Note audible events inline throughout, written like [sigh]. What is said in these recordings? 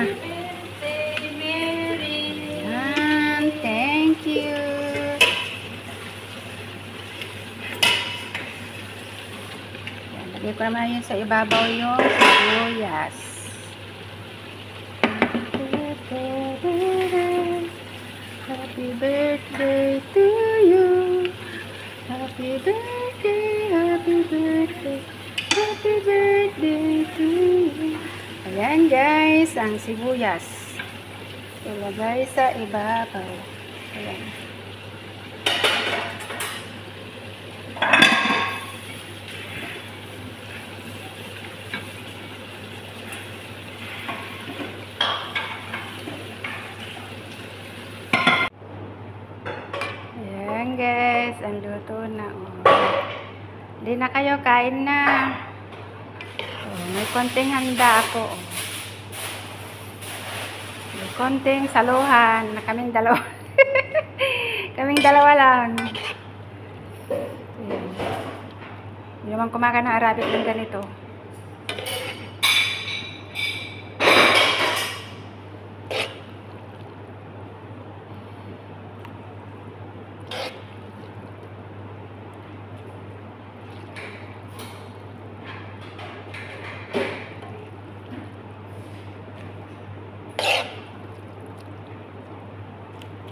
Na. Yan, thank you. Yan, lagay ko naman yun sa ibabaw yung sibuyas. Happy birthday ang sibuyas. Ilagay sa ibabaw. Ayan. Ayan guys, ang luto na. Oh. Hindi na kayo, kain na. Oh, may konting handa ako. Oh. Konting saluhan na kaming dalawa. [laughs] kaming dalawa lang. Hindi naman kumakain ng Arabic ng ganito.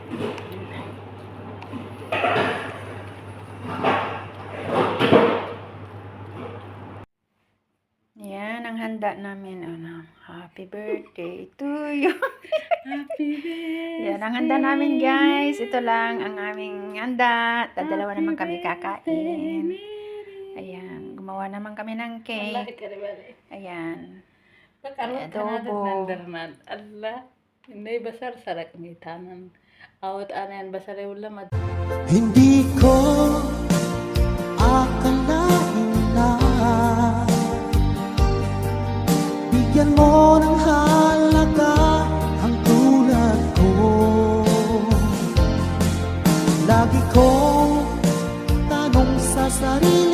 Yan ang handa namin. Ano, happy birthday to you. Happy birthday. [laughs] Yan ang handa namin guys. Ito lang ang aming handa. Dadalawa naman kami kakain. Ayan, gumawa naman kami ng cake. Ba? Ayan. Adobo. ng. Allah. Hindi basar sarak ni tanan. Awat anan basar ulam at Hindi ko akalain na Bigyan mo ng halaga ang tulad ko. Lagi kong tanong sa sarili